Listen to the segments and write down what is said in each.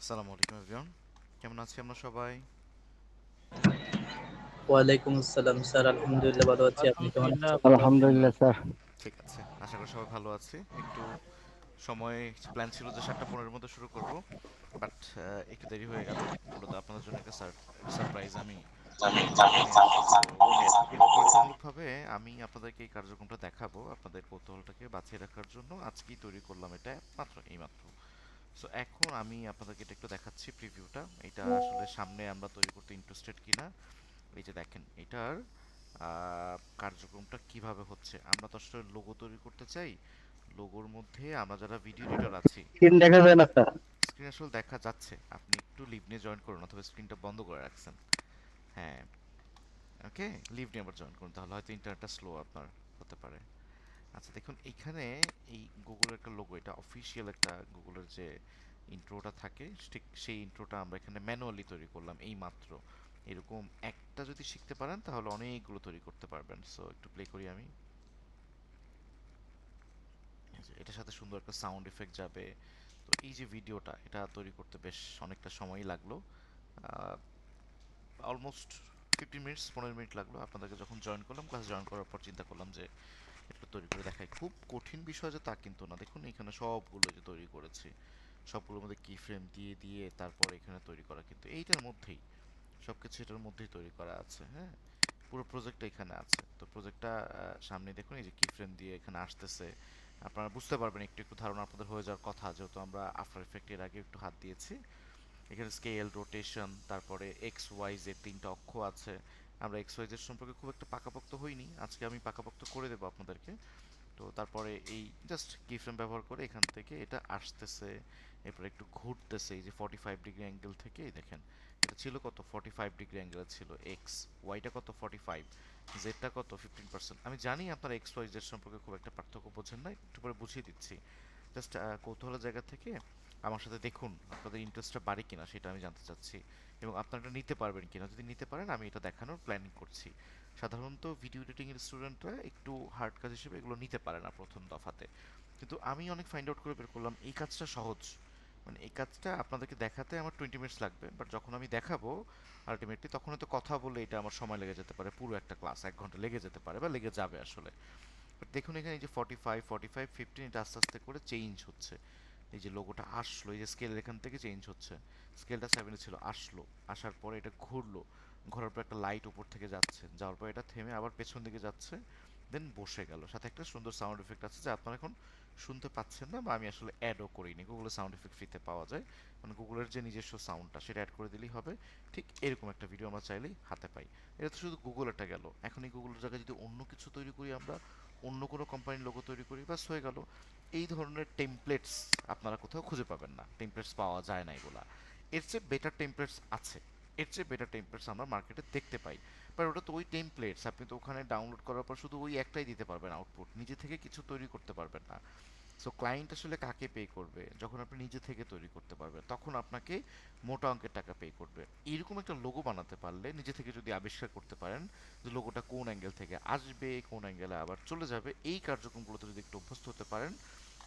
আসসালামু আলাইকুম এভরিওয়ান কেমন আছি আমরা সবাই? ওয়ালাইকুম আসসালাম স্যার। আলহামদুলিল্লাহ ভালো আছি। আপনি কেমন আছেন? আলহামদুলিল্লাহ স্যার। ঠিক আছে আশা করি সবাই ভালো আছি। একটু সময় প্ল্যান ছিল যে সাতটা পনেরোর মধ্যে শুরু করব বাট একটু দেরি হয়ে গেল। মূলত আপনাদের জন্য একটা সারপ্রাইজ আমি আমি আপনাদেরকে এই কার্যক্রমটা দেখাবো আপনাদের কৌতূহলটাকে বাঁচিয়ে রাখার জন্য। আজকেই তৈরি করলাম এটা মাত্র এই মাত্র সো এখন আমি আপনাদেরকে এটা একটু দেখাচ্ছি প্রিভিউটা এটা আসলে সামনে আমরা তৈরি করতে ইন্টারেস্টেড কিনা? এই যে দেখেন এটার কার্যক্রমটা কীভাবে হচ্ছে? আমরা তো আসলে লোগো তৈরি করতে চাই। লোগোর মধ্যে আমরা যারা ভিডিও এডিটর আছি স্ক্রিন দেখা যায় না স্যার স্ক্রিন আসলে দেখা যাচ্ছে। আপনি একটু লিভ নিয়ে জয়েন করুন অথবা স্ক্রিনটা বন্ধ করে রাখছেন। হ্যাঁ। ওকে লিভ নিয়ে আবার জয়েন করুন তাহলে হয়তো ইন্টারনেটটা স্লো আপনার হতে পারে। আচ্ছা দেখুন এইখানে এই গুগলের একটা লোগো এটা অফিসিয়াল একটা গুগলের যে ইন্ট্রোটা থাকে, ঠিক সেই ইন্ট্রোটা আমরা এখানে ম্যানুয়ালি তৈরি করলাম এই মাত্র এরকম একটা যদি শিখতে পারেন, তাহলে অনেকগুলো তৈরি করতে পারবেন। সো একটু প্লে করি আমি। এটার সাথে সুন্দর একটা সাউন্ড এফেক্ট যাবে। তো এই যে ভিডিওটা, এটা তৈরি করতে বেশ অনেকটা সময়ই লাগল। অলমোস্ট ফিফটিন মিনিটস পনেরো মিনিট লাগল। আপনাদেরকে যখন জয়েন করলাম ক্লাস জয়েন করার পর চিন্তা করলাম যে একটু তৈরি করে দেখাই। খুব কঠিন বিষয় যে তা কিন্তু না। দেখুন, এখানে সবগুলো যে তৈরি করেছি, সবগুলোর মধ্যে কি ফ্রেম দিয়ে দিয়ে তারপর এখানে তৈরি করা। কিন্তু এইটার মধ্যেই সব কিছু এটার মধ্যেই তৈরি করা আছে হ্যাঁ? পুরো প্রজেক্টটা এখানে আছে। তো প্রজেক্টটা সামনে দেখুন, এই যে কি ফ্রেম দিয়ে এখানে আসতেছে। আপনারা বুঝতে পারবেন, একটু একটু ধারণা আপনাদের হয়ে যাওয়ার কথা, যেহেতু আমরা আফটার এফেক্টের আগে একটু হাত দিয়েছি। এখানে স্কেল রোটেশন তারপরে এক্স ওয়াই জেড তিনটা অক্ষ আছে। আমরা এক্স ওয়াই জেড সম্পর্কে খুব একটা পাকাপোক্ত হইনি। আজকে আমি পাকাপোক্ত করে দেবো আপনাদেরকে। তো তারপরে এই জাস্ট কি ফ্রেম ব্যবহার করে এখান থেকে এটা আসতেছে, এরপরে একটু ঘুরতেছে, এই যে ফর্টি ফাইভ ডিগ্রি অ্যাঙ্গেল থেকে দেখেন, এটা ছিল কত? ফর্টি ফাইভ ডিগ্রি অ্যাঙ্গেল ছিল এক্স ওয়াইটা কত? ফর্টি ফাইভ জেডটা কত? ফিফটিন পার্সেন্ট আমি জানি আপনারা এক্স ওয়াই জেড সম্পর্কে খুব একটা পার্থক্য বোঝেন না, একটু পরে বুঝিয়ে দিচ্ছি। জাস্ট কৌতূহলের জায়গা থেকে আমার সাথে দেখুন, আপনাদের ইন্টারেস্টটা বাড়ে কিনা সেটা আমি জানতে চাচ্ছি এবং আপনারা নিতে পারবেন কিনা। যদি নিতে পারেন, আমি এটা দেখানোর প্ল্যানিং করছি। সাধারণত ভিডিও এডিটিং এর স্টুডেন্টরা একটু হার্ড কাজ হিসেবে এগুলো নিতে পারে না প্রথম দফাতে। কিন্তু আমি অনেক ফাইন্ড আউট করে বের করলাম, এই কাজটা সহজ। মানে এই কাজটা আপনাদেরকে দেখাতে আমার টোয়েন্টি মিনিটস লাগবে বাট যখন আমি দেখাবো আলটিমেটলি তখন তো কথা বলে এটা আমার সময় লেগে যেতে পারে, পুরো একটা ক্লাস এক ঘণ্টা লেগে যেতে পারে বা লেগে যাবে আসলে। বাট দেখুন এখানে এই যে forty five forty five fifteen এটা আস্তে আস্তে করে চেঞ্জ হচ্ছে। এই যে লোগোটা আসলো, এই যে স্কেল এখান থেকে চেঞ্জ হচ্ছে। স্কেলটা সেভেনে ছিল, আসলো। আসার পরে এটা ঘুরলো। ঘোরার পর একটা লাইট উপর থেকে যাচ্ছে। যাওয়ার পর এটা থেমে আবার পেছন দিকে যাচ্ছে। দেন বসে গেল। সাথে একটা সুন্দর সাউন্ড এফেক্ট আছে যা আপনারা এখন শুনতে পাচ্ছেন না বা আমি আসলে অ্যাডও করিনি। গুগলে সাউন্ড এফেক্ট ফ্রিতে পাওয়া যায়। মানে গুগলের যে নিজস্ব সাউন্ডটা সেটা অ্যাড করে দিলেই হবে। ঠিক এরকম একটা ভিডিও আমরা চাইলেই হাতে পাই। এটা তো শুধু গুগলেরটা গেল। এখন এই গুগলের জায়গায় যদি অন্য কিছু তৈরি করি আমরা অন্য কোনো কোম্পানির লোগো তৈরি করি বাস হয়ে গেল। এই ধরনের টেমপ্লেটস আপনারা কোথাও খুঁজে পাবেন না। টেমপ্লেটস পাওয়া যায় না এগুলা। এর চেয়ে বেটার টেমপ্লেটস আছে। এর চেয়ে বেটার টেমপ্লেটস আমরা মার্কেটে দেখতে পাই। বাট ওটা তো ওই টেমপ্লেটস আপনি তো ওখানে ডাউনলোড করার পর শুধু ওই একটাই দিতে পারবেন আউটপুট নিজে থেকে কিছু তৈরি করতে পারবেন না। সো ক্লায়েন্ট আসলে কাকে পে করবে? যখন আপনি নিজে থেকে তৈরি করতে পারবেন, তখন আপনাকে মোটা অঙ্কের টাকা পে করবে। এরকম একটা লোগো বানাতে পারলে, নিজে থেকে যদি আবিষ্কার করতে পারেন যে লোগোটা কোন অ্যাঙ্গেল থেকে আসবে, কোন অ্যাঙ্গেলে আবার চলে যাবে, এই কার্যক্রমগুলোতে যদি একটু অভ্যস্ত হতে পারেন,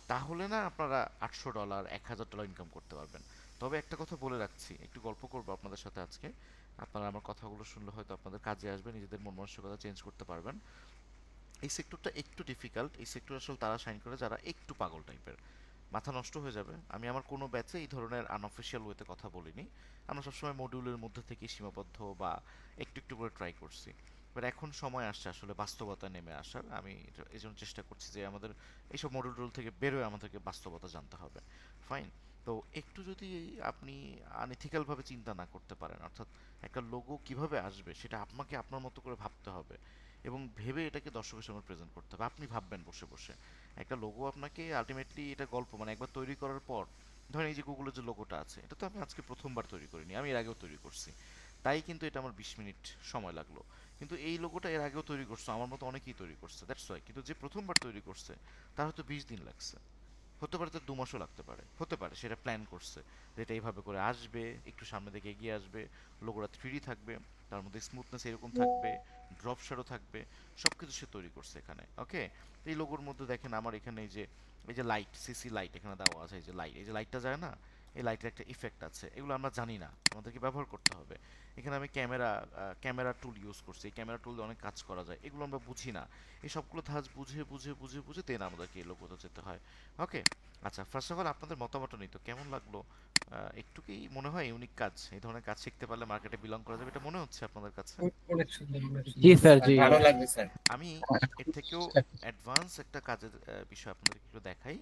তাহলে না আপনারা আটশো ডলার এক হাজার ডলার ইনকাম করতে পারবেন। তবে একটা কথা বলে রাখছি, একটু গল্প করব আপনাদের সাথে আজকে। আপনারা আমার কথাগুলো শুনলে হয়তো আপনাদের কাজে আসবে, নিজেদের মন মানসিকতা চেঞ্জ করতে পারবেন। এই সেক্টরটা একটু ডিফিকাল্ট এই সেক্টর আসলে তারা সাইন করে যারা একটু পাগল টাইপের মাথা নষ্ট হয়ে যাবে। আমি আমার কোনো ব্যাচে এই ধরনের আনঅফিসিয়াল ওয়েতে কথা বলিনি। আমরা সবসময় মডিউলের মধ্যে থেকে সীমাবদ্ধ বা একটু একটু করে ট্রাই করছি। এবার এখন সময় আসছে আসলে বাস্তবতা নেমে আসার। আমি এই জন্য চেষ্টা করছি যে আমাদের এইসব মডিউল টুল থেকে বেরোয় আমাদেরকে বাস্তবতা জানতে হবে। ফাইন তো একটু যদি আপনি আনএথিক্যালভাবে চিন্তা না করতে পারেন, অর্থাৎ একটা লোগো কীভাবে আসবে সেটা আপনাকে আপনার মতো করে ভাবতে হবে। এবং ভেবে এটাকে দর্শকের সামনে প্রেজেন্ট করতে হবে। আপনি ভাববেন বসে বসে। একটা লোগো আপনাকে আলটিমেটলি এটা গল্প মানে একবার তৈরি করার পর, ধরেন এই যে গুগলের যে লোগোটা আছে, এটা তো আমি আজকে প্রথমবার তৈরি করিনি, আমি এর আগেও তৈরি করছি। তাই কিন্তু এটা আমার বিশ মিনিট সময় লাগল। কিন্তু এই লোগোটা এর আগেও তৈরি করছে, আমার মতো অনেকেই তৈরি করছে দ্যাটস ওয়াই কিন্তু যে প্রথমবার তৈরি করছে, তার হয়তো বিশ দিন লাগছে। হতে পারে তার দু মাসও লাগতে পারে, হতে পারে, সেটা প্ল্যান করছে। যে এটা এইভাবে করে আসবে, একটু সামনে দিকে এগিয়ে আসবে লোগোটা থ্রি থাকবে। তার মধ্যে স্মুথনেস এরকম থাকবে ড্রপ শ্যাডো থাকবে সব কিছু সে তৈরি করছে এখানে ওকে এই লোগোর মধ্যে দেখেন আমার এখানে এই যে এই যে লাইট সিসি লাইট এখানে দেওয়া আছে এই যে লাইট এই যে লাইটটা যায় না? এই লাইটের একটা ইফেক্ট আছে। এগুলো আমরা জানি না। আমাদেরকে ব্যবহার করতে হবে। এখানে আমি ক্যামেরা ক্যামেরা টুল ইউজ করছি। এই ক্যামেরা টুল দিয়ে অনেক কাজ করা যায়। এগুলো আমরা বুঝি না। এই সবগুলো ধাঁচ বুঝে বুঝে বুঝে বুঝে দেন আমাদেরকে এই লোকোতে যেতে হয়। ওকে আচ্ছা ফার্স্ট অফ অল আপনাদের মতামত নিত কেমন লাগল? একটু কি মনে হয় ইউনিক কাজ। এই ধরনের কাজ শিখতে পারলে মার্কেটে বিলং করা যাবে। এটা মনে হচ্ছে আপনাদের কাছে। জি স্যার জি। ভালো লাগবে স্যার আমি এর থেকেও অ্যাডভান্স একটা কাজের বিষয় আপনাদেরকে একটু দেখাই।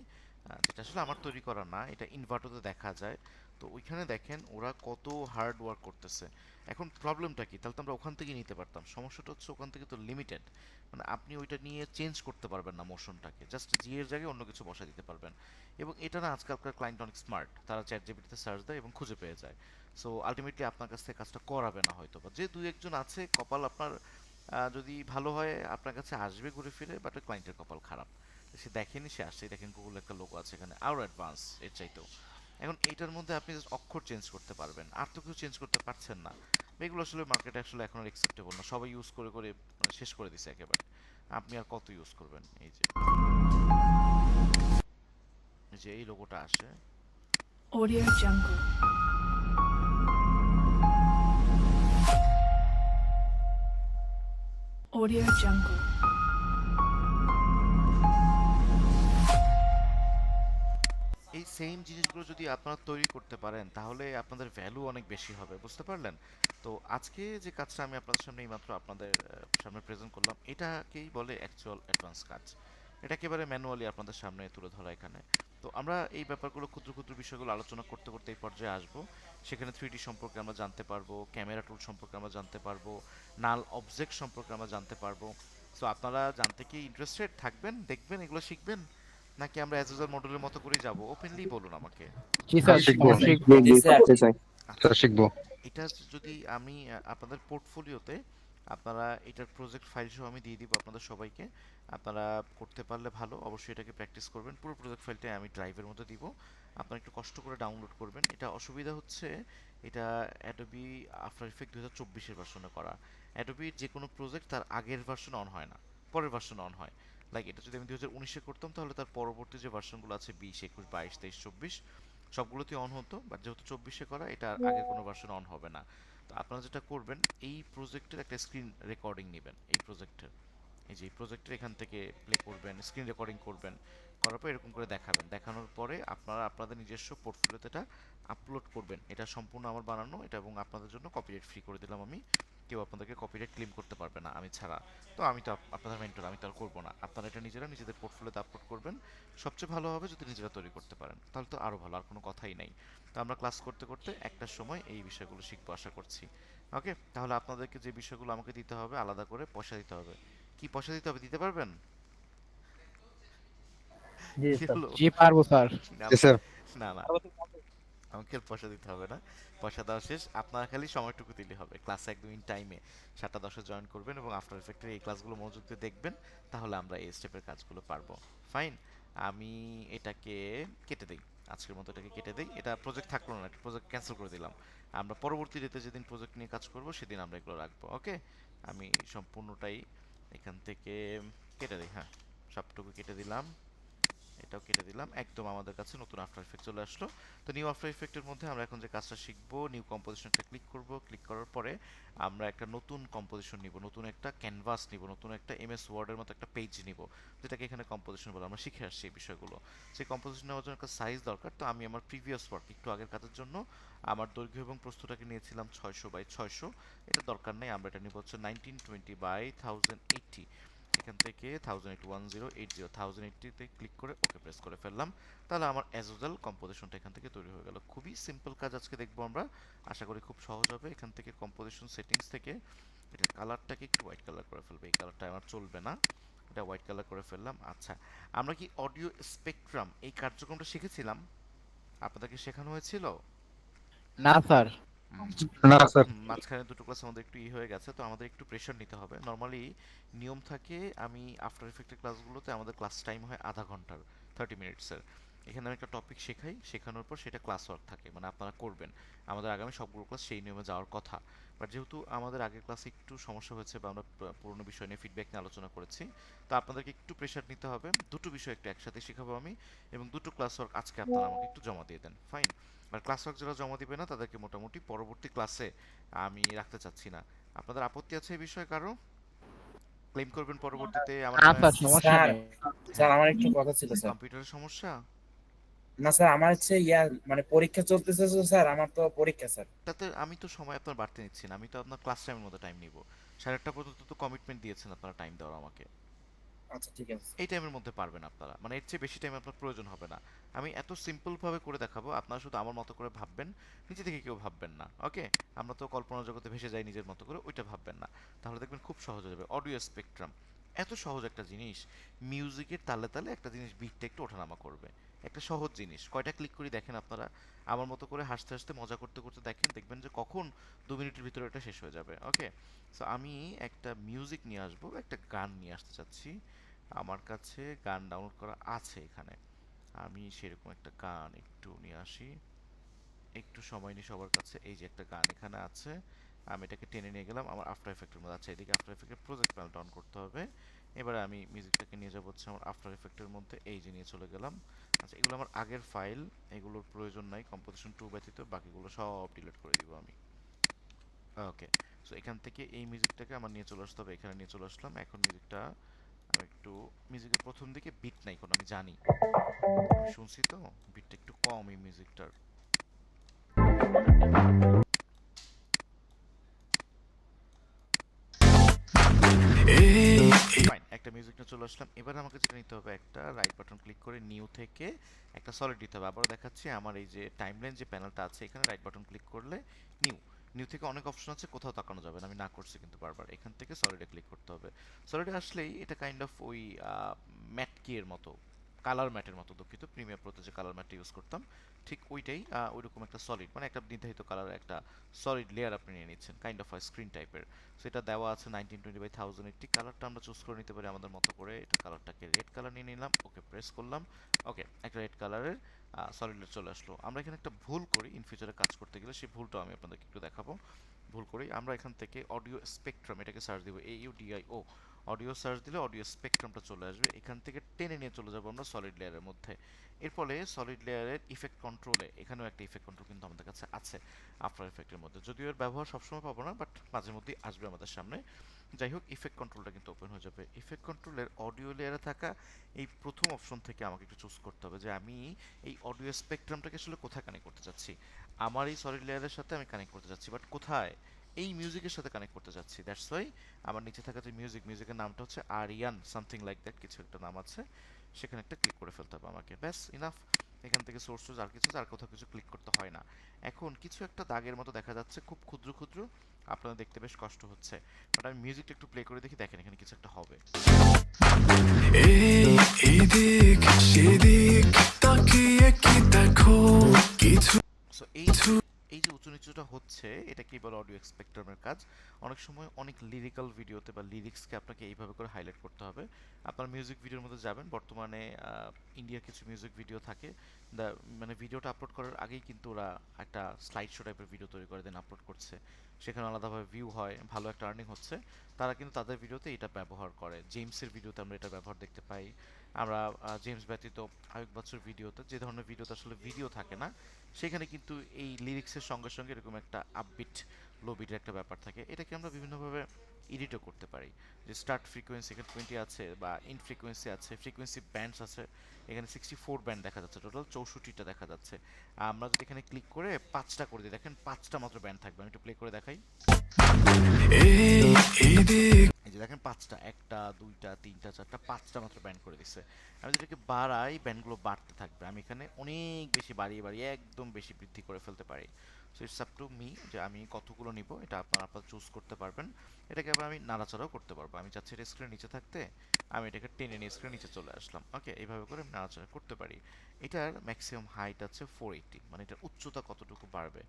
যেটা আসলে আমার তৈরি করা না, এটা ইনভার্টোতে দেখা যায়। তো ওইখানে দেখেন ওরা কত হার্ড ওয়ার্ক করতেছে। এখন প্রবলেমটা কি? তাহলে তো আমরা ওখান থেকে নিতে পারতাম। সমস্যাটা হচ্ছে ওখান থেকে তো লিমিটেড মানে আপনি ওইটা নিয়ে চেঞ্জ করতে পারবেন না মোশনটাকে জাস্ট জি এর জায়গায় অন্য কিছু বসা দিতে পারবেন। এবং এটা না আজকালকার ক্লায়েন্ট অনেক স্মার্ট তারা চ্যাট জিপিটিতে সার্চ দেয় এবং খুঁজে পেয়ে যায়। সো আলটিমেটলি আপনার কাছ থেকে কাজটা করাবে না হয়তো বা যে দুই একজন আছে, কপাল আপনার যদি ভালো হয়, আপনার কাছে আসবে ঘুরে ফিরে বাট ক্লায়েন্টের কপাল খারাপ। সে দেখেনি, সে আসছে। দেখেন গুগল একটা লোক আছে এখানে। আরও অ্যাডভান্স এর চাইতেও। এখন এইটার মধ্যে আপনি just অক্ষর চেঞ্জ করতে পারবেন। আর তো কিছু চেঞ্জ করতে পারছেন না। এগুলো আসলে মার্কেটে আসলে এখন আর অ্যাকসেপ্টেবল না। সবাই ইউজ করে করে মানে শেষ করে দিছে একেবারে। আপনি আর কত ইউজ করবেন? এই যে। যে এই লোগোটা আসে। Audio Jungle. Audio Jungle. এই সেম জিনিসগুলো যদি আপনারা তৈরি করতে পারেন, তাহলে আপনাদের ভ্যালু অনেক বেশি হবে, বুঝতে পারলেন? তো আজকে যে কাজটা আমি আপনাদের সামনে এইমাত্র আপনাদের সামনে প্রেজেন্ট করলাম, এটাকেই বলে অ্যাকচুয়াল অ্যাডভান্স কাজ। এটা একেবারে ম্যানুয়ালি আপনাদের সামনে তুলে ধরা এখানে। তো আমরা এই ব্যাপারগুলো ক্ষুদ্র ক্ষুদ্র বিষয়গুলো আলোচনা করতে করতে এই পর্যায়ে আসব। সেখানে থ্রি সম্পর্কে আমরা জানতে পারব ক্যামেরা টুল সম্পর্কে আমরা জানতে পারব নাল অবজেক্ট সম্পর্কে আমরা জানতে পারব। সো আপনারা জানতে কি ইন্টারেস্টেড থাকবেন, দেখবেন, এগুলো শিখবেন? নাকি আমরা অ্যাজ ইউজার মডেলের মতো করেই যাব? ওপেনলি বলুন আমাকে। জি স্যার শিখব। শিখব। জি স্যার। স্যার শিখব। এটা যদি আমি আপনাদের পোর্টফোলিওতে আপনারা এটার প্রজেক্ট ফাইল সহ আমি দিয়ে দিব আপনাদের সবাইকে। আপনারা করতে পারলে ভালো অবশ্যই এটাকে প্র্যাকটিস করবেন। পুরো প্রজেক্ট ফাইলটা আমি ড্রাইভের মধ্যে দিব। আপনারা একটু কষ্ট করে ডাউনলোড করবেন। এটা অসুবিধা হচ্ছে এটা অ্যাডোবি আফটার ইফেক্ট দু হাজার চব্বিশের ভার্সনে করা। অ্যাডোবির যে কোনো প্রজেক্ট তার আগের ভার্সন অন হয় না পরের ভার্সন অন হয়। লাইক এটা যদি আমি দু হাজার উনিশে করতাম, তাহলে তার পরবর্তী যে ভার্সনগুলো আছে, বিশ, একুশ, বাইশ, তেইশ, চব্বিশ, সবগুলোতে অন হতো। বাট যেহেতু চব্বিশে করা, এটা আগের কোনো ভার্সন অন হবে না। তো আপনারা যেটা করবেন, এই প্রজেক্টের একটা স্ক্রিন রেকর্ডিং নেবেন, এই প্রজেক্টের এই যে এই প্রজেক্টের এখান থেকে প্লে করবেন স্ক্রিন রেকর্ডিং করবেন, করার পর এরকম করে দেখাবেন। দেখানোর পরে আপনারা আপনাদের নিজস্ব পোর্টফোলিওতে এটা আপলোড করবেন। এটা সম্পূর্ণ আমার বানানো, এটা এবং আপনাদের জন্য কপিরাইট ফ্রি করে দিলাম আমি। কেউ আপনাদেরকে কপিরাইট ক্লেম করতে পারবে না আমি ছাড়া। তো আমি তো আপনাদের মেন্টর আমি তো আর করব না। আপনারা এটা নিজেরা নিজেদের পোর্টফোলিওতে আপলোড করবেন। সবচেয়ে ভালো হবে যদি নিজেরা তৈরি করতে পারেন। তাহলে তো আরও ভালো আর কোনো কথাই নাই। তো আমরা ক্লাস করতে করতে একটার সময় এই বিষয়গুলো শিখব আশা করছি। ওকে তাহলে আপনাদেরকে যে বিষয়গুলো আমাকে দিতে হবে আলাদা করে পয়সা দিতে হবে। কি পয়সা দিতে হবে দিতে পারবেন? জি স্যার। জি পারব স্যার। জি স্যার। না না। আমাকে পয়সা দিতে হবে না। পয়সা দেওয়া শেষ। আপনারা খালি সময়টুকু দিলে হবে। ক্লাসে একদম ইন টাইমে সাতটা দশে জয়েন করবেন এবং আফটার এফেক্টের এই ক্লাসগুলো মনোযোগ দিয়ে দেখবেন। তাহলে আমরা এই স্টেপের কাজগুলো পারব। ফাইন আমি এটাকে কেটে দিই। আজকের মতো এটাকে কেটে দিই। এটা প্রজেক্ট থাকল না। প্রজেক্ট ক্যান্সেল করে দিলাম। আমরা পরবর্তী ডেতে যেদিন প্রজেক্ট নিয়ে কাজ করব, সেদিন আমরা এগুলো রাখব। ওকে আমি সম্পূর্ণটাই এখান থেকে কেটে দিই। হ্যাঁ সবটুকু কেটে দিলাম। এটাও কেটে দিলাম। একদম আমাদের কাছে নতুন আফটার ইফেক্ট চলে আসলো। তো নিউ আফটার ইফেক্টের মধ্যে আমরা এখন যে কাজটা শিখব নিউ কম্পোজিশনটা ক্লিক করব। ক্লিক করার পরে আমরা একটা নতুন কম্পোজিশন নিব, নতুন একটা ক্যানভাস নিব, নতুন একটা এমএস ওয়ার্ডের মতো একটা পেজ নিব, যেটাকে এখানে কম্পোজিশন বলে আমরা শিখে আসছি এই বিষয়গুলো। সেই কম্পোজিশন নেওয়ার জন্য একটা সাইজ দরকার। তো আমি আমার প্রিভিয়াস ওয়ার্ক একটু আগের কাজের জন্য আমার দৈর্ঘ্য এবং প্রস্থটাকে নিয়েছিলাম ছয়শো বাই ছয়শো। এটা দরকার নেই, আমরা এটা নিব হচ্ছে nineteen twenty by thousand eighty এখান থেকে thousand eight one zero eight zero thousand এইটটিতে click করে ওকে প্রেস করে ফেললাম। তাহলে আমার অ্যাজ ওয়েল কম্পোজিশনটা এখান থেকে তৈরি হয়ে গেল। খুবই সিম্পল কাজ আজকে দেখব আমরা। আশা করি খুব সহজ হবে। এখান থেকে কম্পোজিশন সেটিংস থেকে এটা কালারটাকে একটু হোয়াইট কালার করে ফেলবে। এই কালারটা আমার চলবে না। এটা হোয়াইট কালার করে ফেললাম। আচ্ছা আমরা কি অডিও স্পেকট্রাম এই কার্যক্রমটা শিখেছিলাম? আপনাদেরকে শেখানো হয়েছিল? না, স্যার। না স্যার। মাঝখানে দুটো ক্লাস আমাদের একটু ই হয়ে গেছে তো আমাদের একটু প্রেশার নিতে হবে। নর্মালি নিয়ম থাকে আমি আফটার ইফেক্টের ক্লাসগুলোতে আমাদের ক্লাস টাইম হয় আধা ঘণ্টার থার্টি মিনিটসের এখানে আমি একটা টপিক শেখাই শেখানোর পর সেটা ক্লাস ওয়ার্ক থাকে মানে আপনারা করবেন। আমাদের আগামী সবগুলো ক্লাস সেই নিয়মে যাওয়ার কথা। বাট যেহেতু আমাদের আগের ক্লাসে একটু সমস্যা হয়েছে বা আমরা পুরোনো বিষয় নিয়ে ফিডব্যাক নিয়ে আলোচনা করেছি তো আপনাদেরকে একটু প্রেশার নিতে হবে। দুটো বিষয় একটু একসাথে শেখাবো আমি এবং দুটো ক্লাস ওয়ার্ক আজকে আপনারা আমাকে একটু জমা দিয়ে দেন। ফাইন আর ক্লাস ওয়ার্ক যারা জমা দিবে না তাদেরকে মোটামুটি পরবর্তী ক্লাসে আমি রাখতে চাচ্ছি না। আপনাদের আপত্তি আছে এই বিষয়ে কারও? ক্লেম করবেন পরবর্তীতে আমার সমস্যা স্যার। আমার একটু কথা ছিল স্যার। কম্পিউটারের সমস্যা? না স্যার আমার হচ্ছে ইয়া মানে পরীক্ষা চলতেছে তো স্যার আমার তো পরীক্ষা স্যার। তাতে আমি তো সময় আপনার বাড়তে নিচ্ছি না আমি তো আপনার ক্লাস টাইমের মধ্যে টাইম নিব। সাড়ে আটটা পর্যন্ত তো কমিটমেন্ট দিয়েছেন আপনারা টাইম দেওয়ার আমাকে। আচ্ছা ঠিক আছে এই টাইমের মধ্যে পারবেন আপনারা মানে এর চেয়ে বেশি টাইম আপনার প্রয়োজন হবে না। আমি এত সিম্পল ভাবে করে দেখাবো আপনারা শুধু আমার মতো করে ভাববেন নিজে থেকে কেউ ভাববেন না ওকে আমরা তো কল্পনা জগতে ভেসে যাই নিজের মতো করে ওইটা ভাববেন না। তাহলে দেখবেন খুব সহজ হয়ে যাবে অডিও স্পেকট্রাম এত সহজ একটা জিনিস মিউজিকের তালে তালে একটা জিনিস বিটটা একটু ওঠানামা করবে। একটা সহজ জিনিস। কয়টা ক্লিক করে দেখেন আপনারা? আমার মতো করে হাসতে হাসতে, মজা করতে করতে দেখেন, দেখবেন যে কখন দু মিনিটের ভিতরে এটা শেষ হয়ে যাবে ওকে সো আমি একটা মিউজিক নিয়ে আসব, একটা গান নিয়ে আসতে চাচ্ছি। আমার কাছে গান ডাউনলোড করা আছে এখানে। আমি সেরকম একটা গান একটু নিয়ে আসি। একটু সময় নিয়ে সবার কাছে এই যে একটা গান এখানে আছে। আমি এটাকে টেনে নিয়ে গেলাম, আমার আফটার এফেক্টের মধ্যে আছে। এদিকে আফটার এফেক্টের প্রজেক্ট প্যানেল ডাউন করতে হবে। এবারে আমি মিউজিকটাকে নিয়ে যাব হচ্ছে আমার আফটার এফেক্টের মধ্যে। এই যে নিয়ে চলে গেলাম। আচ্ছা এগুলো আমার আগের ফাইল এগুলোর প্রয়োজন নাই কম্পোজিশন টু ব্যতীত বাকিগুলো সব ডিলিট করে দিব আমি। ওকে সো এখান থেকে এই মিউজিকটাকে আমার নিয়ে চলে আসতে হবে, এখানে নিয়ে চলে আসলাম। এখন মিউজিকটা একটু মিউজিকের প্রথম দিকে বিট নাই কোনো, আমি জানি। শুনছি তো বিটটা একটু কম এই মিউজিকটার মিউজিকটা চলে আসলাম। এবার আমাকে যেটা নিতে হবে একটা রাইট বাটন ক্লিক করে নিউ থেকে একটা সলিড দিতে হবে। আবারও দেখাচ্ছি আমার এই যে টাইমলাইন যে প্যানেলটা আছে, এখানে রাইট বাটন ক্লিক করলে নিউ নিউ থেকে অনেক অপশন আছে, কোথাও তাকানো যাবে না। আমি না করছি কিন্তু বারবার। এখান থেকে সলিডে ক্লিক করতে হবে। সলিডে আসলেই এটা কাইন্ড অফ ওই ম্যাট কিয়ের মতো। কালার ম্যাটের মতো দুঃখিত, প্রিমিয়ার প্রোতে যে কালার ম্যাটটা ইউজ করতাম, ঠিক ওইটাই ওইরকম একটা সলিড মানে একটা নির্ধারিত কালার একটা সলিড লেয়ার আপনি নিয়ে নিচ্ছেন কাইন্ড অফ স্ক্রিন টাইপের সেটা দেওয়া আছে nineteen twenty by thousand eighty কালারটা আমরা চুজ করে নিতে পারি আমাদের মতো করে, এটা কালারটাকে রেড কালার নিয়ে নিলাম, ওকে প্রেস করলাম, ওকে, একটা রেড কালারের সলিড চলে আসলো। আমরা এখানে একটা ভুল করি ইন ফিউচারে কাজ করতে গেলে সেই ভুলটাও আমি আপনাদেরকে একটু দেখাবো। ভুল করি, আমরা এখান থেকে অডিও স্পেকট্রাম এটাকে সার্চ দিব A U D I O audio search দিলে অডিও স্পেকট্রামটা চলে আসবে। এখান থেকে টেনে নিয়ে চলে যাব আমরা সলিড লেয়ারের মধ্যে। এর ফলে সলিড লেয়ারের ইফেক্ট কন্ট্রোলে এখানেও একটা ইফেক্ট কন্ট্রোল কিন্তু আমাদের কাছে আছে আফটার ইফেক্টের মধ্যে। যদিও এর ব্যবহার সবসময় পাবো না বাট মাঝে মধ্যেই আসবে আমাদের সামনে। যাই হোক ইফেক্ট কন্ট্রোলটা কিন্তু ওপেন হয়ে যাবে। ইফেক্ট কন্ট্রোলের অডিও লেয়ারে থাকা এই প্রথম অপশন থেকে আমাকে একটু চুজ করতে হবে যে আমি এই অডিও স্পেকট্রামটাকে আসলে কোথায় কানেক্ট করতে চাচ্ছি। আমার এই সলিড লেয়ারের সাথে আমি কানেক্ট করতে চাচ্ছি বাট কোথায়? এই মিউজিকের সাথে কানেক্ট করতে চাচ্ছি দ্যাটস ওয়াই আমার নিচে থাকা যে মিউজিক মিউজিকের নামটা হচ্ছে আরিয়ান সামথিং লাইক দ্যাট কিছু একটা নাম আছে সেখানে একটা ক্লিক করে ফেলতে হবে আমাকে। ব্যাস ইনাফ এখান থেকে সোর্স আর কিছু আর কোথাও কিছু ক্লিক করতে হয় না। এখন কিছু একটা দাগের মতো দেখা যাচ্ছে খুব ক্ষুদ্র ক্ষুদ্র। আপনাদের দেখতে বেশ কষ্ট হচ্ছে। বাট আমি মিউজিকটা একটু প্লে করে দেখি দেখেন এখানে কিছু একটা হবে। সো এই উঁচু নিচুটা হচ্ছে, এটা কি বলে অডিও স্পেকট্রামের কাজ? অনেক সময় অনেক লিরিক্যাল ভিডিওতে বা লিরিক্সকে আপনাকে এইভাবে করে হাইলাইট করতে হবে। আপনার মিউজিক ভিডিওর মধ্যে যাবেন, বর্তমানে ইন্ডিয়ার কিছু মিউজিক ভিডিও থাকে। মানে ভিডিওটা আপলোড করার আগেই কিন্তু ওরা একটা স্লাইড শো টাইপের ভিডিও তৈরি করে দেন আপলোড করছে। সেখানে আলাদাভাবে ভিউ হয়, ভালো একটা আর্নিং হচ্ছে। তারা কিন্তু তাদের ভিডিওতে এটা ব্যবহার করে। জেমসের ভিডিওতে আমরা এটা ব্যবহার দেখতে পাই। আমরা জেমস ব্যতীত আরেক বছর ভিডিওতে, যে ধরনের ভিডিওতে আসলে ভিডিও থাকে না, সেখানে কিন্তু এই লিরিক্সের সঙ্গে সঙ্গে এরকম একটা আপবিট লো বিটের একটা ব্যাপার থাকে। এটাকে আমরা বিভিন্নভাবে এডিটও করতে পারি। যে স্টার্ট ফ্রিকোয়েন্সি এখানে টোয়েন্টি আছে বা ইন ফ্রিকোয়েন্সি আছে ফ্রিকোয়েন্সি ব্যান্ডস আছে, এখানে সিক্সটি ফোর ব্যান্ড দেখা যাচ্ছে টোটাল চৌষট্টিটা দেখা যাচ্ছে। আমরা যদি এখানে ক্লিক করে পাঁচটা করে দিই, দেখেন পাঁচটা মাত্র ব্যান্ড থাকবে। আমি একটু প্লে করে দেখাই। যে দেখেন পাঁচটা, একটা, দুইটা, তিনটা, চারটা, পাঁচটা মাত্র ব্যান্ড করে দিচ্ছে আমি যেটাকে বাড়াই ব্যান্ডগুলো বাড়তে থাকবে। আমি এখানে অনেক বেশি বাড়িয়ে বাড়িয়ে একদম বেশি বৃদ্ধি করে ফেলতে পারি। So it's up to me যে আমি কতগুলো নিব, এটা আপনারা আপনারা চুজ করতে পারবেন। এটাকে আবার আমি নাড়াচাড়াও করতে পারব। আমি চাচ্ছি এটা স্ক্রিন নিচে থাকতে, আমি এটাকে টেনে নিয়ে স্ক্রিন নিচে চলে আসলাম। ওকে এইভাবে করে আমি নাড়াচাড়া করতে পারি। এটার ম্যাক্সিমাম হাইট আছে ফোর এইটটি মানে এটার উচ্চতা কতটুকু বাড়বে?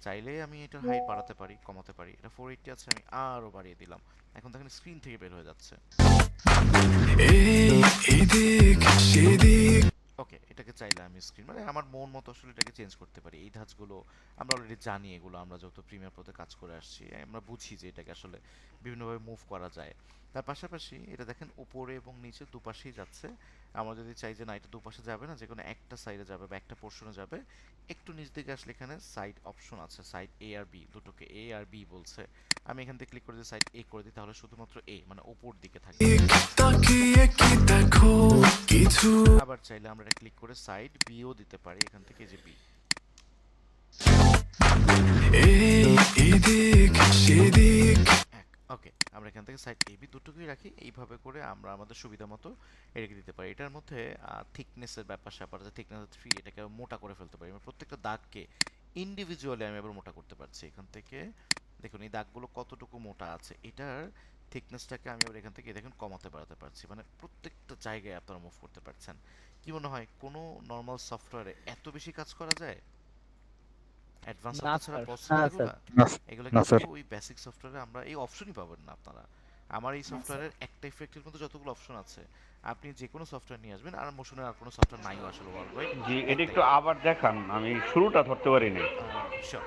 চাইলে আমি এটার হাইট বাড়াতে পারি কমাতে পারি। এটা ফোর এইটটি আছে আমি আরও বাড়িয়ে দিলাম। এখন দেখেন স্ক্রিন থেকে বের হয়ে যাচ্ছে। ওকে এটাকে চাইলে আমি স্ক্রিন মানে আমার মন মতো আসলে এটাকে চেঞ্জ করতে পারি। এই ধাঁচগুলো আমরা অলরেডি জানি এগুলো আমরা যত প্রিমিয়ার পথে কাজ করে আসছি আমরা বুঝি যে এটাকে আসলে বিভিন্নভাবে মুভ করা যায়। তার পাশাপাশি এটা দেখেন উপরে এবং নিচে দুপাশেই যাচ্ছে। আমরা যদি চাই যে না এটা দুপাশে যাবে না যে কোনো একটা সাইডে যাবে বা একটা পোর্শনে যাবে একটু নিচ দিকে আসলে এখানে সাইড অপশন আছে সাইড এ আর বি দুটোকে এ আর বি বলছে। আমি এখান থেকে ক্লিক করে দিই সাইড এ করে দিই তাহলে শুধুমাত্র এ মানে উপর দিকে থাকবে। আবার চাইলে আমরা এটা ক্লিক করে সাইড বিও দিতে পারি এখান থেকে যে বি এই এদিক সেদিক ওকে, আমরা এখান থেকে সাইড এবি দুটোকেই রাখি। এইভাবে করে আমরা আমাদের সুবিধা মতো রেখে দিতে পারি। এটার মধ্যে থিকনেসের ব্যাপার স্যাপার আছে থিকনেস থ্রি এটাকে মোটা করে ফেলতে পারি। আমরা প্রত্যেকটা দাগকে ইন্ডিভিজুয়ালি আমি আবার মোটা করতে পারছি। এখান থেকে, দেখুন, এই দাগগুলো কতটুকু মোটা আছে, এটার থিকনেসটাকে আমি আবার এখান থেকে, দেখুন, কমাতে বাড়াতে পারছি। মানে প্রত্যেকটা জায়গায় আপনারা মুভ করতে পারছেন। কি মনে হয়, কোনো নর্মাল সফটওয়্যারে এত বেশি কাজ করা যায়? অ্যাডভান্স না, ছাড়া পসিবল না, এগুলা এগুলো না, স্যার। কিন্তু ওই বেসিক সফটওয়্যারে আমরা এই অপশনই পাবেন না আপনারা। আমার এই সফটওয়্যারের একটা ইফেক্টের মধ্যে যতগুলো অপশন আছে আপনি যে কোনো সফটওয়্যার নিয়ে আসবেন আর মোশনের আর কোনো সফটওয়্যার নাই আসলে ওয়ার্ল্ড ওয়াইড জি এটা একটু আবার দেখান আমি শুরুটা ধরতে পারিনি। শিওর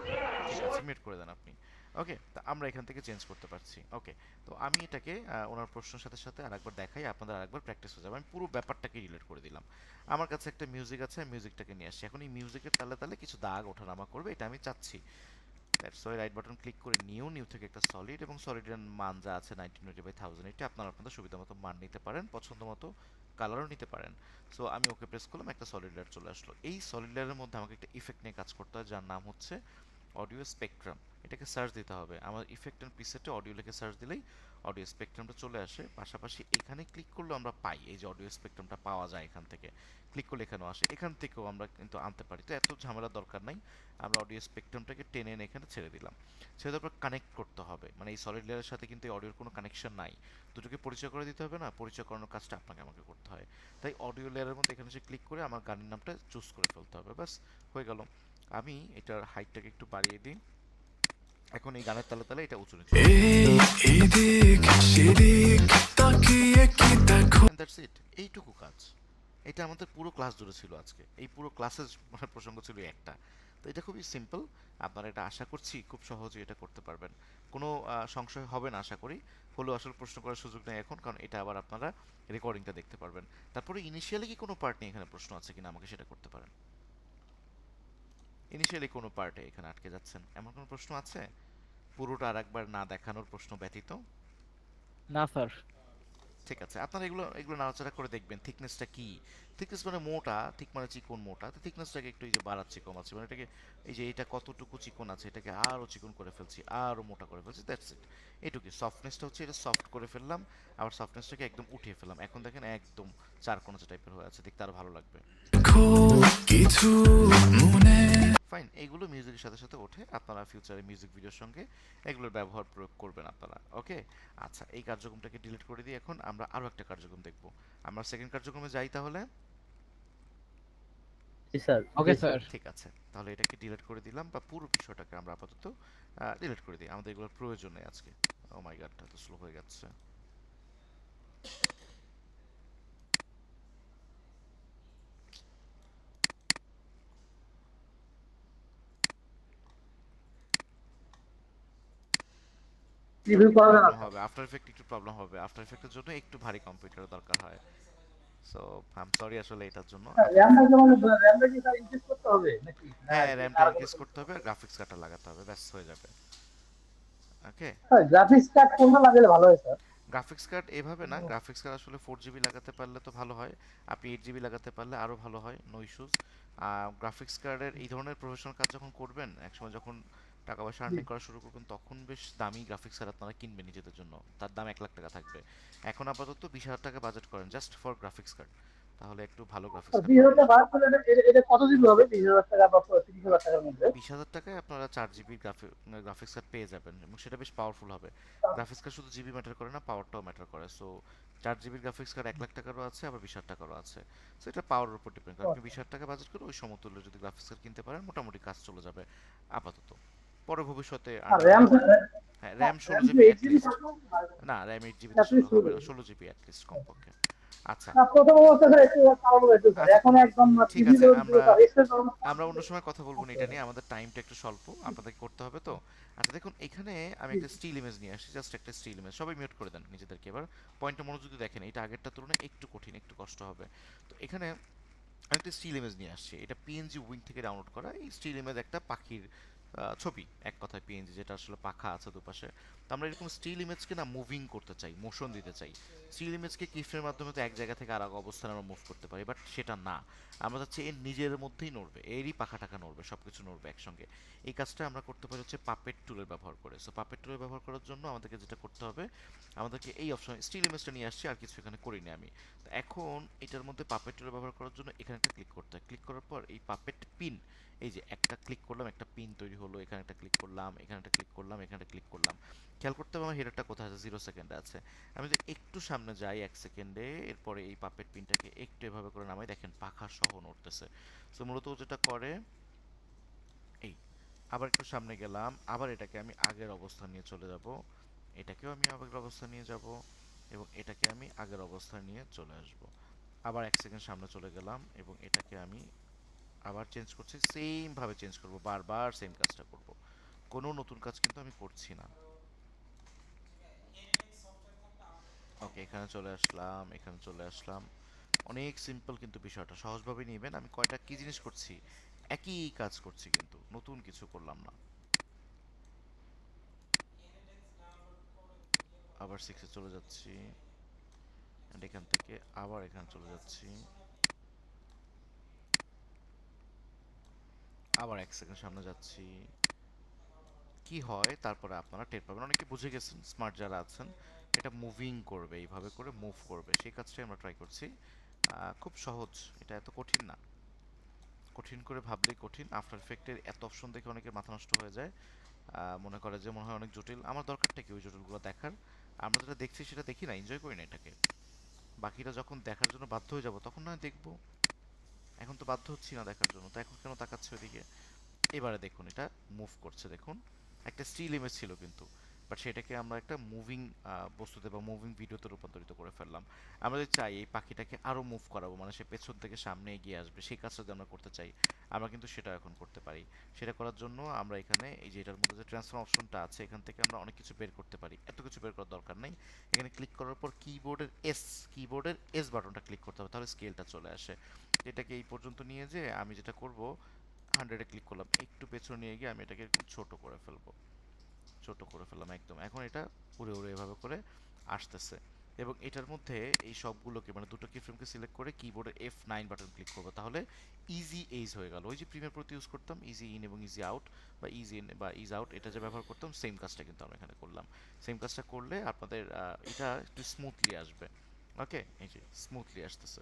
ঠিক আছে মিট করে দেন আপনি। ওকে তা আমরা এখান থেকে চেঞ্জ করতে পারছি। ওকে তো আমি এটাকে ওনার প্রশ্নের সাথে সাথে আরেকবার দেখাই, আপনাদের আরেকবার প্র্যাকটিস হয়ে যাবে। আমি পুরো ব্যাপারটাকে রিলেট করে দিলাম। আমার কাছে একটা মিউজিক আছে, আমি মিউজিকটাকে নিয়ে আসছি। এখন এই মিউজিকের তালে তালে কিছু দাগ ওঠানামা করবে, এটা আমি চাচ্ছি। That's why right button click করে নিউ নিউ থেকে একটা সলিড এবং সলিডের মান যা আছে নাইনটিন টোয়েন্টি বাই থাউজেন্ড এটা আপনারা আপনাদের সুবিধা মতো মান নিতে পারেন পছন্দ মতো কালারও নিতে পারেন। সো আমি ওকে প্রেস করলাম, একটা সলিড লেয়ার চলে আসলো। এই সলিড লেয়ারের মধ্যে আমাকে একটা ইফেক্ট নিয়ে কাজ করতে হয়, যার নাম হচ্ছে অডিও স্পেকট্রাম, এটাকে সার্চ দিতে হবে। আমার ইফেক্ট অ্যান্ড প্রিসেটে অডিও লিখে সার্চ দিলেই অডিও স্পেকট্রামটা চলে আসে। পাশাপাশি এখানে ক্লিক করলে আমরা পাই, এই যে অডিও স্পেকট্রামটা পাওয়া যায় এখান থেকে। ক্লিক করলে এখানেও আসে। এখান থেকেও আমরা কিন্তু আনতে পারি। তো এত ঝামেলা দরকার নাই। আমরা অডিও স্পেকট্রামটাকে টেনে এনে এখানে ছেড়ে দিলাম। ছেড়ে দেওয়ার পর কানেক্ট করতে হবে। মানে এই সলিড লেয়ারের সাথে কিন্তু এই অডিওর কোনো কানেকশন নাই। দুটোকে পরিচয় করে দিতে হবে না? পরিচয় করানোর কাজটা আপনাকে আমাকে করতে হয়। তাই অডিও লেয়ারের মধ্যে এখানে এসে ক্লিক করে আমার গানের নামটা চুজ করে ফেলতে হবে। ব্যাস, হয়ে গেল। আমি এটার হাইটটাকে একটু বাড়িয়ে দিই। এখন এই গানের তালে তালে এটা উঁচু নিচু এইটুকু কাজ। এটা আমাদের পুরো ক্লাস জুড়ে ছিল আজকে। এই পুরো ক্লাসের মানে প্রসঙ্গ ছিল একটা। তো এটা খুবই সিম্পল আপনারা এটা আশা করছি খুব সহজে এটা করতে পারবেন। কোনো সংশয় হবে না আশা করি। হলেও আসলে প্রশ্ন করার সুযোগ নেই এখন কারণ এটা আবার আপনারা রেকর্ডিংটা দেখতে পারবেন। তারপরে ইনিশিয়ালি কি কোনো পার্ট নিয়ে এখানে প্রশ্ন আছে কিনা আমাকে সেটা করতে পারেন। ইনিশিয়ালি কোনো পার্টে এখানে আটকে যাচ্ছেন। এমন কোনো প্রশ্ন আছে? পুরোটা আর একবার না দেখানোর প্রশ্ন ব্যতীত? না স্যার। ঠিক আছে। আপনারা এগুলো এগুলো নাড়াচাড়া করে দেখবেন থিকনেসটা কি? থিকনেস মানে মোটা ঠিক মানে চিকন মোটা। তো থিকনেসটাকে একটু এই যে বাড়াচ্ছি কমাচ্ছি মানে এটাকে এই যে এটা কতটুকু চিকন আছে এটাকে আরও চিকন করে ফেলছি আরও মোটা করে ফেলছি দ্যাটস ইট এটুকু সফটনেসটা হচ্ছে এটা সফট করে ফেললাম আবার সফটনেসটাকে একদম উঠিয়ে ফেললাম। এখন দেখেন একদম চার কোনা টাইপের হয়ে আছে দেখতে আরও ভালো লাগবে। কিছু মনে ফাইন এগুলো মিউজিকের সাথে সাথে ওঠে। আপনারা ফিউচারে মিউজিক ভিডিওর সঙ্গে এগুলোর ব্যবহার প্রয়োগ করবেন আপনারা ওকে আচ্ছা এই কার্যক্রমটাকে ডিলিট করে দিয়ে এখন। আমরা আরও একটা কার্যক্রম দেখব। আমরা সেকেন্ড কার্যক্রমে যাই তাহলে? জি স্যার। Okay sir. ঠিক আছে। তাহলে এটাকে ডিলিট করে দিলাম বা পুরো বিষয়টাকে আমরা আপাতত ডিলিট করে দিই। আমাদের এগুলোর প্রয়োজন নেই আজকে। ও মাই গডটা তো স্লো হয়ে যাচ্ছে। হবে। আফটার একটু প্রবলেম হবে। আফটার জন্য একটু ভারী কম্পিউটার দরকার হয়। সো আই এম সরি আসলে এটার জন্য। হ্যাঁ র্যামটা ইনক্রিজ করতে হবে গ্রাফিক্স কার্ডটা লাগাতে হবে ব্যাস হয়ে যাবে। ওকে গ্রাফিক্স কার্ড কোনটা লাগালে ভালো হয় স্যার? গ্রাফিক্স কার্ড এভাবে না গ্রাফিক্স কার্ড আসলে ফোর জিবি লাগাতে পারলে তো ভালো হয় আপনি এইট জিবি লাগাতে পারলে আরও ভালো হয় নো ইস্যুস গ্রাফিক্স কার্ডের এই ধরনের প্রফেশনাল কাজ যখন করবেন একসময় যখন টাকা পয়সা আর্নিং করা শুরু করবেন তখন বেশ দামি গ্রাফিক্স কার্ড আপনারা কিনবেন নিজেদের জন্য। তার দাম এক লাখ টাকা থাকবে। এখন আপাতত বিশ হাজার টাকা বাজেট করেন জাস্ট ফর গ্রাফিক্স কার্ড তাহলে একটু ভালো গ্রাফিক্স কার্ড বিশ হাজার টাকা বাদ করলে এটা- কত জিবি হবে? বিশ হাজার টাকা বা তিরিশ হাজার টাকার মধ্যে? বিশ হাজার টাকায় আপনারা চার জিবি গ্রাফিক্স কার্ড পেয়ে যাবেন এবং সেটা বেশ পাওয়ারফুল হবে। গ্রাফিক্স কার্ড শুধু জিবি ম্যাটার করে না পাওয়ারটাও ম্যাটার করে। সো চার জিবির গ্রাফিক্স কার্ড এক লাখ টাকারও আছে আবার বিশ হাজার টাকারও আছে। সো এটা পাওয়ারের উপর ডিপেন্ড করে। আপনি বিশ হাজার টাকা বাজেট করে ওই সমতুল্য যদি গ্রাফিক্স কার্ড কিনতে পারেন মোটামুটি কাজ চলে যাবে আপাতত। পরে ভবিষ্যতে আর র্যাম হ্যাঁ র্যাম ষোলো জিবি না র্যাম এইট জিবি হবে না ষোলো জিবি। অ্যাটলিস্ট কমপক্ষে। আচ্ছা। না, প্রথম স্যার এখন একদম ঠিক টিভি আছে, আমরা- আমরা অন্য সময় কথা বলব না এটা নিয়ে আমাদের টাইমটা একটু স্বল্প আপনাদেরকে করতে হবে তো। আচ্ছা দেখুন এখানে আমি একটা স্টিল ইমেজ নিয়ে আসছি জাস্ট একটা স্টিল ইমেজ সবাই মিউট করে দেন নিজেদেরকে এবার। পয়েন্টটা মনোযোগ দেখেন এটা আগেরটা তুলনায় একটু কঠিন একটু কষ্ট হবে। তো এখানে আমি একটা স্টিল ইমেজ নিয়ে আসছি এটা পিএনজি উইং থেকে ডাউনলোড করা। এই স্টিল ইমেজ একটা পাখির ছবি, এক কথায় পিএনজি যেটা আসলে পাখা আছে দুপাশে। তো আমরা এরকম স্টিল ইমেজকে না মুভিং করতে চাই মোশন দিতে চাই। স্টিল ইমেজকে কিফের মাধ্যমে তো এক জায়গা থেকে আর এক অবস্থানে আমরা মুভ করতে পারি বাট সেটা না। আমরা চাচ্ছি এর নিজের মধ্যেই নড়বে, এরই পাখা টাকা নড়বে সব কিছু নড়বে একসঙ্গে। এই কাজটা আমরা করতে পারি হচ্ছে পাপেট টুলের ব্যবহার করে। সো পাপেট টুলের ব্যবহার করার জন্য আমাদেরকে যেটা করতে হবে, আমাদেরকে এই অপশন স্টিল ইমেজটা নিয়ে আসছি, আর কিছু এখানে করিনি আমি। তো এখন এটার মধ্যে পাপেট টুলের ব্যবহার করার জন্য এখানে একটা ক্লিক করতে হয়। ক্লিক করার পর এই পাপেট পিন এই যে একটা ক্লিক করলাম, একটা পিন তৈরি হলো, এখানে একটা ক্লিক করলাম, এখানে একটা ক্লিক করলাম, এখানে একটা ক্লিক করলাম। খেয়াল করতে হবে আমার হেডারটা কোথায় আছে? জিরো সেকেন্ডে আছে। আমি যদি একটু সামনে যাই এক সেকেন্ডে এরপরে এই পাপেট পিনটাকে একটু এভাবে করে নামাই, দেখেন পাখা সহ নড়তেছে। সো মূলত যেটা করে, এই, আবার একটু সামনে গেলাম, আবার এটাকে আমি আগের অবস্থা নিয়ে চলে যাব। এটাকেও আমি আগের অবস্থা নিয়ে যাব এবং এটাকে আমি আগের অবস্থা নিয়ে চলে আসব। আবার এক সেকেন্ড সামনে চলে গেলাম এবং এটাকে আমি আবার চেঞ্জ করছি সেম ভাবে চেঞ্জ করব, বারবার সেম কাজটা করব। কোনো নতুন কাজ কিন্তু আমি করছি না। ওকে এখানে চলে আসলাম, এখানে চলে আসলাম। অনেক সিম্পল কিন্তু বিষয়টা, সহজভাবে নেবেন। আমি কয়টা কি জিনিস করছি, একই কাজ করছি কিন্তু, নতুন কিছু করলাম না। আবার সিক্সে চলে যাচ্ছি এখান থেকে আবার এখানে চলে যাচ্ছি। আবার এক সেকেন্ড সামনে যাচ্ছি। কি হয়? তারপরে আপনারা টের পাবেন। অনেকে বুঝে গেছেন স্মার্ট যারা আছেন, এটা মুভিং করবে, এইভাবে করে মুভ করবে। সেই কাজটাই আমরা ট্রাই করছি। খুব সহজ। এটা এত কঠিন না। কঠিন করে ভাবলেই কঠিন। আফটার এফেক্টের এত অপশন দেখে অনেকের মাথা নষ্ট হয়ে যায়। মনে করে যে মনে হয় অনেক জটিল। আমার দরকারটা কি ওই জটিলগুলো দেখার? আমরা যেটা দেখছি সেটা দেখি না এনজয় করি না এটাকে। বাকিটা যখন দেখার জন্য বাধ্য হয়ে যাব, তখন না দেখব। এখন তো বাধ্য হচ্ছি না দেখার জন্য, তো এখন কেন তাকাচ্ছে ওইদিকে? এবারে দেখুন, এটা মুভ করছে, দেখুন। একটা স্টিল ইমেজ ছিল কিন্তু বাট সেটাকে আমরা একটা মুভিং বস্তুতে বা মুভিং ভিডিওতে রূপান্তরিত করে ফেললাম। আমরা যদি চাই এই পাখিটাকে আরও মুভ করাবো মানে সে পেছন থেকে সামনে এগিয়ে আসবে, সেই কাজটা যদি আমরা করতে চাই, আমরা কিন্তু সেটা এখন করতে পারি। সেটা করার জন্য আমরা এখানে এই যে এটার মধ্যে যে ট্রান্সফর্ম অপশনটা আছে, এখান থেকে আমরা অনেক কিছু বের করতে পারি। এত কিছু বের করার দরকার নেই। এখানে ক্লিক করার পর কিবোর্ডের এস কিবোর্ডের এস বাটনটা ক্লিক করতে হবে, তাহলে স্কেলটা চলে আসে। এটাকে এই পর্যন্ত নিয়ে যে আমি যেটা করব হান্ড্রেডে ক্লিক করলাম, একটু পেছনে নিয়ে গিয়ে আমি এটাকে একটু ছোট করে ফেলব। ছোট করে ফেললাম একদম। এখন এটা উড়ে উড়ে এভাবে করে আসতেছে। এবং এটার মধ্যে এই সবগুলোকে মানে দুটো কি ফ্রেমকে সিলেক্ট করে কিবোর্ডে এফ নাইন বাটন ক্লিক করব। তাহলে ইজি এইজ হয়ে গেল। ওই যে প্রিমিয়ার প্রতি ইউজ করতাম ইজি ইন এবং ইজি আউট বা ইজি ইন বা ইজ আউট এটা যে ব্যবহার করতাম সেম কাজটা কিন্তু আমরা এখানে করলাম। সেম কাজটা করলে আপনাদের এটা একটু স্মুথলি আসবে। ওকে এই যে স্মুথলি আসতেছে।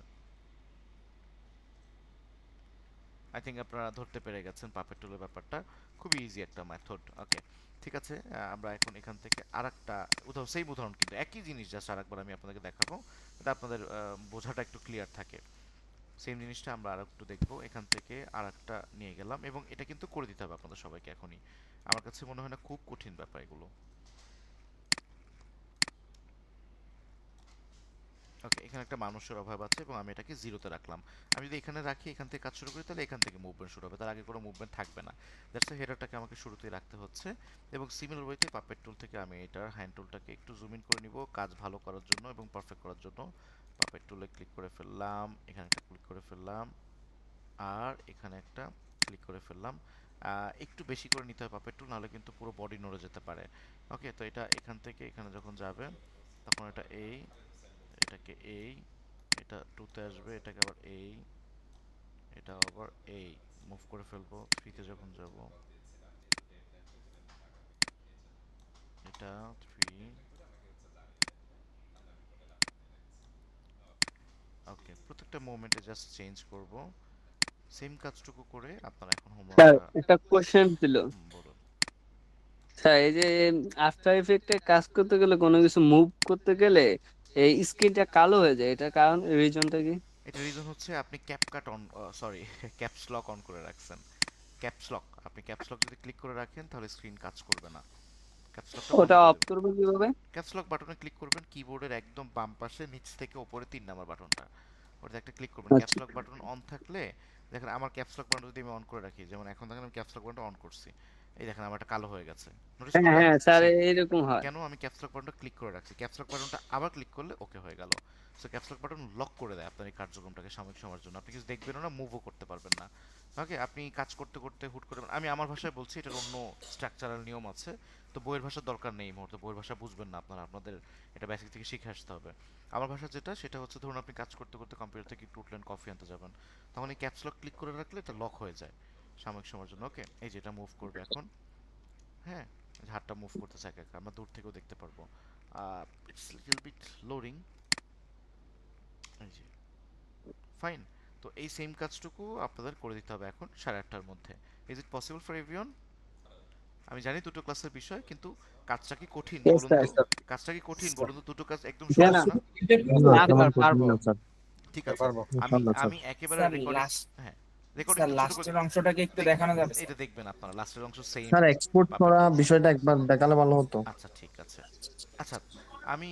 আই থিঙ্ক আপনারা ধরতে পেরে গেছেন পাপের টুলের ব্যাপারটা। খুবই ইজি একটা মেথড ওকে ঠিক আছে আমরা এখন এখান থেকে আরেকটা উদাহরণ সেই উদাহরণ কিন্তু একই জিনিস জাস্ট আরেকবার আমি আপনাদেরকে দেখাবো। এটা আপনাদের বোঝাটা একটু ক্লিয়ার থাকে। সেম জিনিসটা আমরা আর একটু দেখব। এখান থেকে আর একটা নিয়ে গেলাম এবং এটা কিন্তু করে দিতে হবে আপনাদের সবাইকে এখনই। আমার কাছে মনে হয় না খুব কঠিন ব্যাপার এগুলো। ওকে এখানে একটা মানুষের অভাব আছে এবং আমি এটাকে জিরোতে রাখলাম। আমি যদি এখানে রাখি, এখান থেকে কাজ শুরু করি, তাহলে এখান থেকে মুভমেন্ট শুরু হবে। তার আগে কোনো মুভমেন্ট থাকবে না। দ্যাটস হেডারটাকে আমাকে শুরুতেই রাখতে হচ্ছে। এবং সিমিলার ওয়েতে পাপের টুল থেকে আমি এটার হ্যান্ড টুলটাকে একটু জুম ইন করে নিব, কাজ ভালো করার জন্য এবং পারফেক্ট করার জন্য। পাপের টুলে ক্লিক করে ফেললাম, এখানে একটা ক্লিক করে ফেললাম, আর এখানে একটা ক্লিক করে ফেললাম। একটু বেশি করে নিতে হয় পাপের টুল নাহলে কিন্তু পুরো বডি নড়ে যেতে পারে। ওকে তো এটা এখান থেকে এখানে যখন যাবে, তখন এটা এই এটাকে এই এটা টুতে আসবে এটাকে আবার এই এটা আবার এই। মুভ করে ফেলব থ্রিতে যখন যাব এটা থ্রি ওকে প্রত্যেকটা মোমেন্টে জাস্ট চেঞ্জ করব। সেম কাজটুকু করে আপনারা এখন স্যার হোমওয়ার্কটা একটা কোশ্চেন ছিল। স্যার এই যে আফটার ইফেক্টে কাজ করতে গেলে কোনো কিছু মুভ করতে গেলে এই স্ক্রিনটা কালো হয়ে যায় এটা কারণ রিজনটা কি? এটা রিজন হচ্ছে আপনি CapCut on sorry caps lock on করে রাখছেন। ক্যাপস লক আপনি ক্যাপস লক যদি ক্লিক করে রাখেন তাহলে স্ক্রিন কাজ করবে না। ক্যাপস লকটা ওটা অফ করব কীভাবে? ক্যাপস লক বাটনে ক্লিক করবেন কিবোর্ডের একদম বাম পাশে নিচ থেকে উপরে তিন নাম্বার বাটনটা ওটাতে একটা ক্লিক করবেন। ক্যাপস লক বাটন অন থাকলে দেখেন আমার ক্যাপস লক বাটন যদি আমি অন করে রাখি যেমন এখন দেখেন আমি ক্যাপস লক বাটনটা অন করছি। এই দেখেন আমার একটা কালো হয়ে গেছে। হ্যাঁ হ্যাঁ স্যার হয়। কেন? আমি ক্যাপস লক বাটনটা ক্লিক করে রাখছি। ক্যাপস লক বাটনটা আবার ক্লিক করলে ওকে হয়ে গেল। So caps lock button lock করে দেয় আপনার এই কার্যক্রমটাকে সাময়িক সময়ের জন্য। আপনি কিছু দেখবেনও না মুভও করতে পারবেন না। ওকে আপনি কাজ করতে করতে হুট করে আমি আমার ভাষায় বলছি এটার অন্য স্ট্রাকচারাল নিয়ম আছে। তো বইয়ের ভাষার দরকার নেই এই মুহূর্তে। বইয়ের ভাষা বুঝবেন না আপনারা। আপনাদের এটা বেসিক থেকে শিখে আসতে হবে। আমার ভাষা যেটা সেটা হচ্ছে ধরুন আপনি কাজ করতে করতে কম্পিউটার থেকে একটু উঠলেন কফি আনতে যাবেন। তখন এই ক্যাপস লক ক্লিক করে রাখলে এটা লক হয়ে যায়। সাময়িক সময়ের জন্য। ওকে এই যে এটা মুভ করবে এখন। হ্যাঁ হাতটা মুভ করতেছে একা একা আমরা দূর থেকেও দেখতে পারব। ইটস লিটল বিট লোডিং এই যে ফাইন তো এই সেম কাজটুকু আপনাদের করে দিতে হবে এখন সাড়ে আটটার মধ্যে। Is it possible for everyone আমি জানি দুটো ক্লাসের বিষয় কিন্তু কাজটা কি কঠিন বলুন কাজটা কি কঠিন বলুন তো? দুটো কাজ একদম সহজ। না। না না, পারব। ঠিক আছে। আমি আমি একেবারে রেকর্ডিং হ্যাঁ। স্যার লাস্টের অংশটাকে একটু দেখানো যাবে এটা দেখবেন আপনারা লাস্টের অংশ সেম স্যার এক্সপোর্ট করা বিষয়টা একবার দেখালে ভালো হতো। আচ্ছা ঠিক আছে। আচ্ছা আমি